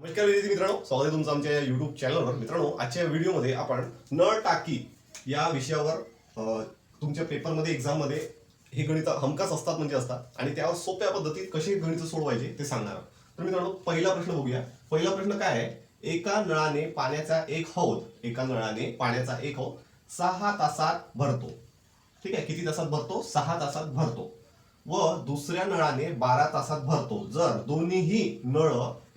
नमस्कार विद्यार्थी मित्रांनो स्वागत आहे तुमचं आमच्या युट्यूब चॅनलवर मित्रांनो आजच्या व्हिडिओमध्ये आपण न टाकी या विषयावर तुमच्या पेपरमध्ये एक्झाममध्ये हे गणित हमखास असतात म्हणजे असतात. आणि त्यावर सोप्या पद्धतीत कसे गणित सोडवायचे ते सांगणार आहोत. तर मित्रांनो पहिला प्रश्न बघूया. पहिला प्रश्न काय आहे? एका नळाने पाण्याचा एक हौद एका नळाने पाण्याचा एक हौद सहा तासात भरतो. ठीक आहे? किती तासात भरतो? सहा तासात भरतो. व दुसऱ्या नळाने बारा तासात भरतो. जर दोन्हीही नळ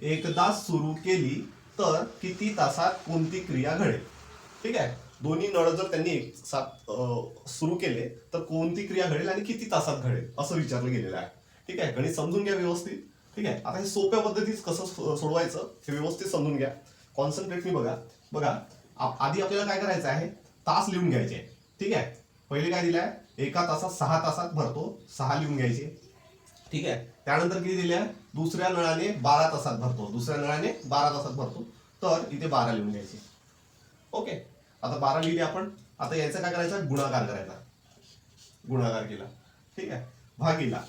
एकदा सुरू केली तर किती तासात कोणती क्रिया घडेल? ठीक आहे? दोन्ही नळ जर त्यांनी एक साथ सुरू केले तर कोणती क्रिया घडेल आणि किती तासात घडेल? असं विचारलं गेलेलं आहे. ठीक आहे? गणित समजून घ्या व्यवस्थित. ठीक आहे? आता हे सोप्या पद्धतीत कसं सोडवायचं हे व्यवस्थित समजून घ्या. कॉन्सन्ट्रेटली बघा. बघा आधी आपल्याला काय करायचं आहे? तास लिहून घ्यायचे. ठीक आहे? पहिले काय दिलं आहे एका तासात सहा तासात भरतो सहा लिहून घ्यायचे. ठीक आहे? त्यानंतर किती दिल्या? दुसऱ्या नळाने बारा तासात भरतो. दुसऱ्या नळाने बारा तासात भरतो. तर इथे बारा लिहून घ्यायचे. ओके? आता बारा लिहिले आपण. आता याचा काय करायचा? गुणाकार करायचा. गुणाकार केला. ठीक आहे? भागीला.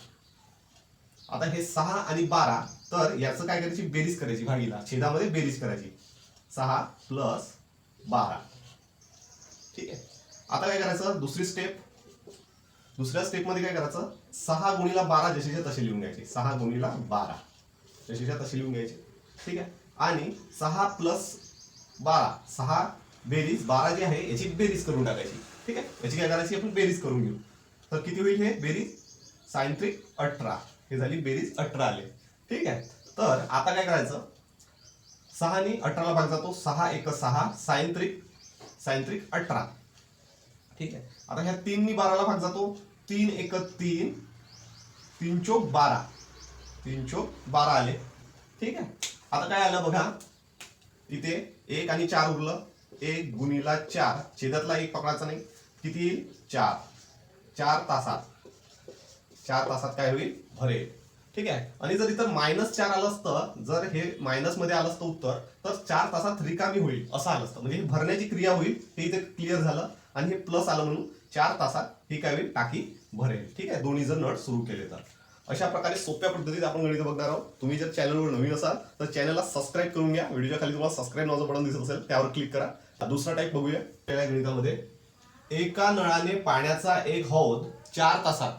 आता हे सहा आणि बारा तर याचं काय करायची? बेरीज करायची भागीला. छेदामध्ये बेरीज करायची. सहा प्लस बारा. ठीक आहे? आता काय करायचं? दुसरी स्टेप दुसऱ्या स्टेपमध्ये काय करायचं? सहा गुणीला बारा जशीच्या तसे लिहून घ्यायचे. सहा गुणीला बारा. जशीच्या तसे लिहून घ्यायचे. ठीक आहे? आणि सहा प्लस बारा. सहा बेरीज बारा जी आहे याची बेरीज करून टाकायची. ठीक आहे? याची काय करायची? आपण बेरीज करून घेऊ. तर किती होईल हे? बेरीज सायंत्रिक अठरा. हे झाली बेरीज अठरा आले. ठीक आहे? तर आता काय करायचं? सहानी अठराला भाग जातो. सहा एक सहा सायंत्रिक सायंत्रिक अठरा. ठीक आहे? आता ह्या तीननी बाराला भाग जातो. तीन एक तीन तीन चोक बारा. तीन चोक बारा आले. ठीक आहे? आता काय आलं बघा. इथे एक आणि चार उरलं. एक गुणीला चार. छेदातला एक पकडायचा नाही. किती येईल? चार. चार तासात. चार तासात काय होईल? भरेल. ठीक आहे? आणि जर इथं मायनस चार आलं असतं जर हे मायनसमध्ये आलं असतं उत्तर तर चार तासात रिकामी होईल. असं आलं असतं. म्हणजे भरण्याची क्रिया होईल. हे इथे क्लिअर झालं. आणि हे प्लस आलं म्हणून चार तासात ही काय होईल टाकी भरेल. ठीक आहे? दोन्ही जर नळ सुरू केले तर. अशा प्रकारे सोप्या पद्धतीत आपण गणित बघणार आहोत. तुम्ही जर चॅनलवर नवीन असाल तर चॅनलला सबस्क्राईब करून घ्या. व्हिडिओच्या खाली तुम्हाला सबस्क्राईब नावाचं बटन दिसत असेल त्यावर क्लिक करा. दुसरा टाईप बघूया. पहिल्या गणितामध्ये एका नळाने पाण्याचा एक हौद चार तासात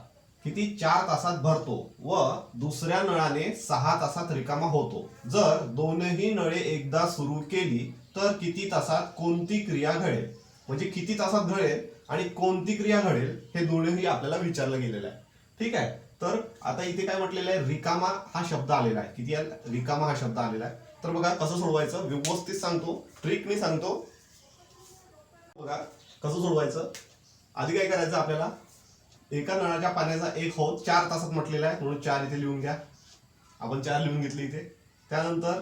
किती? चार तासात भरतो व दुसऱ्या नळाने सहा तासात रिकामा होतो. जर दोनही नळे एकदा सुरू केली तर किती तासात कोणती क्रिया घडेल? म्हणजे किती तासात घडेल आणि कोणती क्रिया घडेल हे दोन्ही आपल्याला विचारलं गेलेलं आहे. ठीक आहे? तर आता इथे काय म्हटलेलं आहे? रिकामा हा शब्द आलेला आहे. किती रिकामा हा शब्द आलेला आहे. तर बघा कसं सोडवायचं? व्यवस्थित सांगतो. ट्रिकनी सांगतो. बघा कसं सोडवायचं? आधी काय करायचं आपल्याला? एका नळाच्या पाण्याचा एक हो चार तासात म्हटलेला आहे. म्हणून चार इथे लिहून घ्या. आपण चार लिहून घेतले इथे. त्यानंतर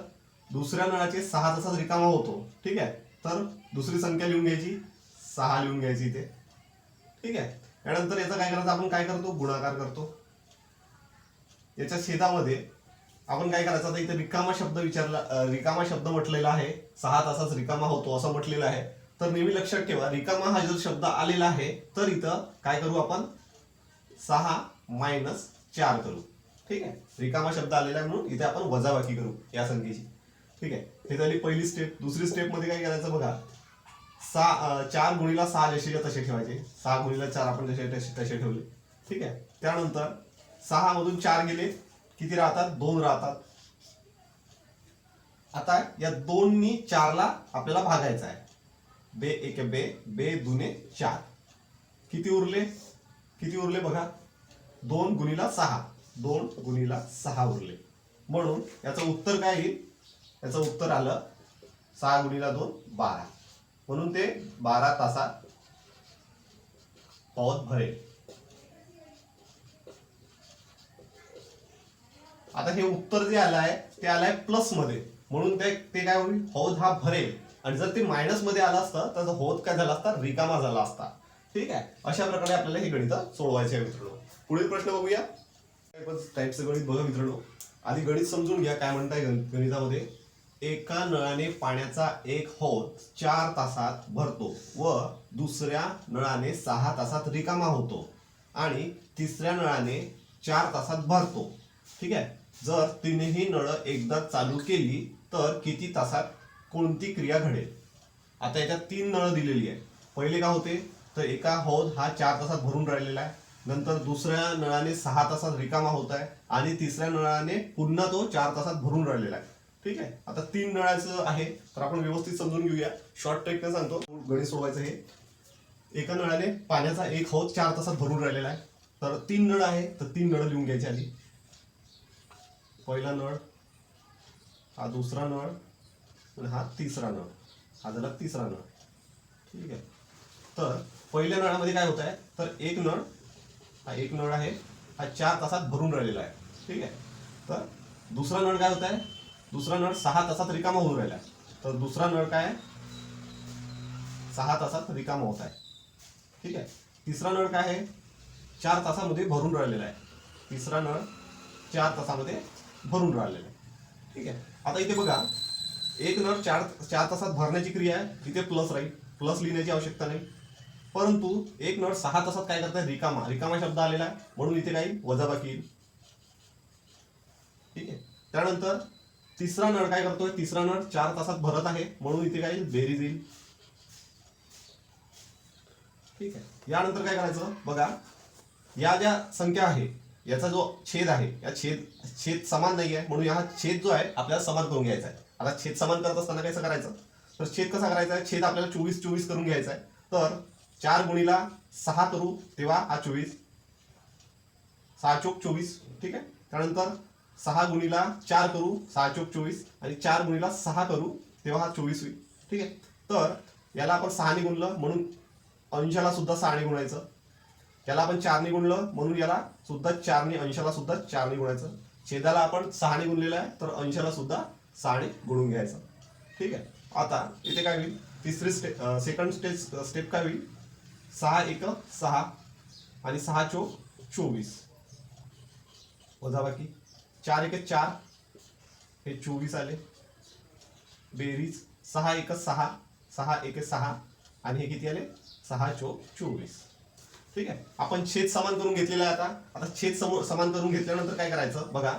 दुसऱ्या नळाचे सहा तासात रिकामा होतो. ठीक आहे? तर दुसरी संख्या लिहून घ्यायची. सहा लिहून घ्यायची इथे. ठीक आहे? त्यानंतर याचा काय करायचं? आपण काय करतो? गुणाकार करतो. याच्या छेदामध्ये आपण काय करायचं? आता इथे रिकामा शब्द विचारला रिकामा शब्द म्हटलेला आहे. सहा तासाच रिकामा होतो असं म्हटलेलं आहे. तर नेहमी लक्षात ठेवा रिकामा हा जर शब्द आलेला आहे तर इथं काय करू आपण? सहा मायनस चार करू. ठीक आहे? रिकामा शब्द आलेला आहे म्हणून इथे आपण वजाबाकी करू या संख्येची. ठीक आहे? हे झाली पहिली स्टेप दुसरी स्टेपमध्ये काय करायचं बघा? सहा चार गुणीला सहा जसे तसे ठेवायचे. सहा गुणीला चार आपण जसे तसे तसे ठेवले. ठीक आहे? त्यानंतर सहा मधून चार गेले. किती राहतात? दोन राहतात. आता या दोननी चारला आपल्याला भागायचा आहे. बे एक बे बे दुने चार. किती उरले? किती उरले बघा? दोन गुणीला सहा. दोन गुणीला सहा उरले. म्हणून याचं उत्तर काय येईल? याचं उत्तर आलं सहा गुणीला दोन बारा. म्हणून ते बारा तासात पाऊस भरेल. आता हे उत्तर जे आलं आहे ते आलंय प्लसमध्ये. म्हणून ते ते काय होईल? हौद हा भरेल. आणि जर ते मायनसमध्ये आलं असतं तर हौद काय झाला असता रिकामा झाला असता. ठीक आहे? अशा प्रकारे आपल्याला हे गणित सोडवायचे आहे मित्रांनो. पुढील प्रश्न बघूया. टाईपचं गणित बघा मित्रांनो. आधी गणित समजून घ्या काय म्हणताय गण- गणितामध्ये? एका नळाने पाण्याचा एक हौद चार तासात भरतो व दुसऱ्या नळाने सहा तासात रिकामा होतो आणि तिसऱ्या नळाने चार तासात भरतो. ठीक आहे? जर तिन्ही नळ एकदा चालू केली तर किती तासात कोणती क्रिया घडेल? आता याच्यात तीन नळ दिलेली आहे पहिले काय होते? तर एका हौद हा चार तासात भरून राहिलेला आहे. नंतर दुसऱ्या नळाने सहा तासात रिकामा होत आहे आणि तिसऱ्या नळाने पुन्हा तो चार तासात भरून राहिलेला आहे. ठीक आहे? आता तीन नळाचं आहे तर आपण व्यवस्थित समजून घेऊया. शॉर्ट ट्रेकने सांगतो. गणित सोडवायचं हे एका नळाने पाण्याचा एक हौद चार तासात भरून राहिलेला आहे. तर तीन नळ आहे तर तीन नळ लिहून घ्यायचे आधी. पहिला नळ हा दुसरा नळ आणि हा तिसरा नळ. हा झाला तिसरा नळ. ठीक आहे? तर पहिल्या नळामध्ये काय होत आहे तर एक नळ हा एक नळ आहे. हा चार तासात भरून राहिलेला आहे. ठीक आहे? तर दुसरा नळ काय होत आहे दुसरा नळ सहा तासात रिकामा होऊन राहिला. आहे तर दुसरा नळ काय सहा तासात रिकामा होत आहे. ठीक आहे? तिसरा नळ काय आहे? चार तासामध्ये भरून राहिलेला आहे. तिसरा नळ चार तासामध्ये भरून राहिलेला आहे. ठीक आहे? आता इथे बघा. एक नळ चार चार तासात भरण्याची क्रिया आहे. इथे प्लस राहील. प्लस लिहिण्याची आवश्यकता नाही. परंतु एक नळ सहा तासात काय करताय? रिकामा. रिकामा शब्द आलेला आहे. म्हणून इथे काही वजाबाकी येईल. ठीक आहे? त्यानंतर तिसरा नळ काय करतोय? तिसरा नळ चार तासात भरत आहे. म्हणून इथे काय बेरीज येईल. ठीक आहे. यानंतर काय करायचं? बघा. या ज्या संख्या आहे याचा जो छेद आहे या छेद छेद समान नाही आहे म्हणून हा छेद जो आहे आपल्याला समान करून घ्यायचा आहे. आता छेद समान करत असताना कसं करायचं? तर छेद कसा करायचा आहे? छेद आपल्याला चोवीस चोवीस करून घ्यायचा आहे. तर चार गुणीला सहा करू तेव्हा हा चोवीस. सहा चोक चोवीस. ठीक आहे? त्यानंतर सहा गुणीला चार करू सहा चोक चोवीस आणि चार गुणीला सहा करू तेव्हा हा चोवीस होईल. ठीक आहे? तर याला आपण सहाने गुणलं म्हणून अंशाला सुद्धा सहाने गुणायचं. याला आपण चारने गुणलं म्हणून याला सुद्धा चारने अंशाला सुद्धा चारने गुणायचं. छेदाला आपण सहाने गुणलेलं आहे तर अंशाला सुद्धा सहाने गुणून घ्यायचं. ठीक आहे? आता इथे काय होईल? तिसरी स्टेप सेकंड स्टेज स्टेप काय होईल? सहा एक सहा आणि सहा चोक चोवीस. वजाबाकी चार एक चार. हे चोवीस आले. बेरीज सहा एक सहा सहा एक सहा आणि हे किती आले? सहा चो चोवीस. ठीक आहे? आपण छेद समान करून घेतलेला आहे आता. आता छेद समोर समान करून घेतल्यानंतर काय करायचं? बघा.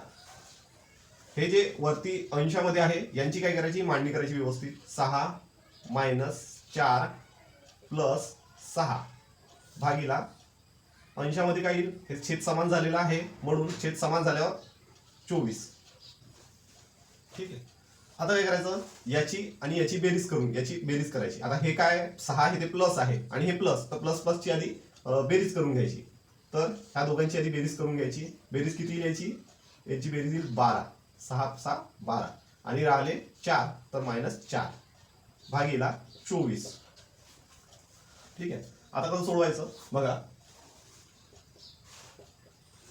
हे जे वरती अंशामध्ये आहे यांची काय करायची? मांडणी करायची व्यवस्थित. सहा मायनस चार प्लस सहा भागीला अंशामध्ये काय येईल? हे छेद समान झालेला आहे. म्हणून छेद समान झाल्यावर चोवीस. ठीक आहे. आता काय करायचं? याची आणि याची बेरीज करून याची बेरीज करायची. आता हे काय सहा हे ते प्लस आहे. आणि हे प्लस तर प्लस प्लसची आधी बेरीज करून घ्यायची. तर ह्या दोघांची आधी बेरीज करून घ्यायची. बेरीज किती येईल याची याची बेरीज येईल बारा. सहा सहा बारा. आणि राहिले चार तर मायनस चार. भागीला चोवीस. ठीक आहे? आता कसं सोडवायचं? बघा.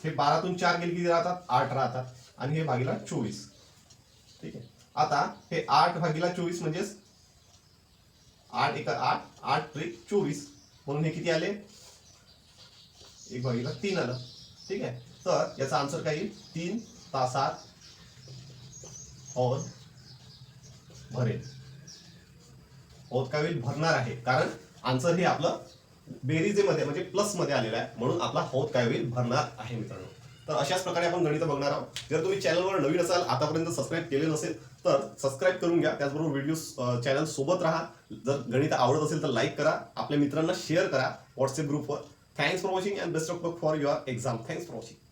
हे बारातून चार गेले किती राहतात? आठ राहतात. आणि हे भागीला चोवीस. ठीक आहे. आता हे आठ भागीला चोवीस म्हणजेच आठ एका आठ आठ त्रिक चोवीस. म्हणून हे किती आले? एक भागीला तीन आलं. ठीक आहे. तर याचा आन्सर काय येईल? तीन तासात हौद भरेल. हौद काय होईल? भरणार आहे. कारण आन्सर हे आपलं बेरीजेमध्ये म्हणजे प्लसमध्ये आलेलं आहे. म्हणून आपला हौद काय होईल? भरणार आहे मित्रांनो. तर अशाच प्रकारे आपण गणित बघणार आहोत. जर तुम्ही चॅनलवर नवीन असाल आतापर्यंत सबस्क्राईब केले नसेल तर सबस्क्राईब करून घ्या. त्याचबरोबर व्हिडिओ चॅनल सोबत राहा. जर गणित आवडत असेल तर लाईक करा. आपल्या मित्रांना शेअर करा. व्हॉट्सअप ग्रुपवर thanks for watching and best of luck for your exam thanks for watching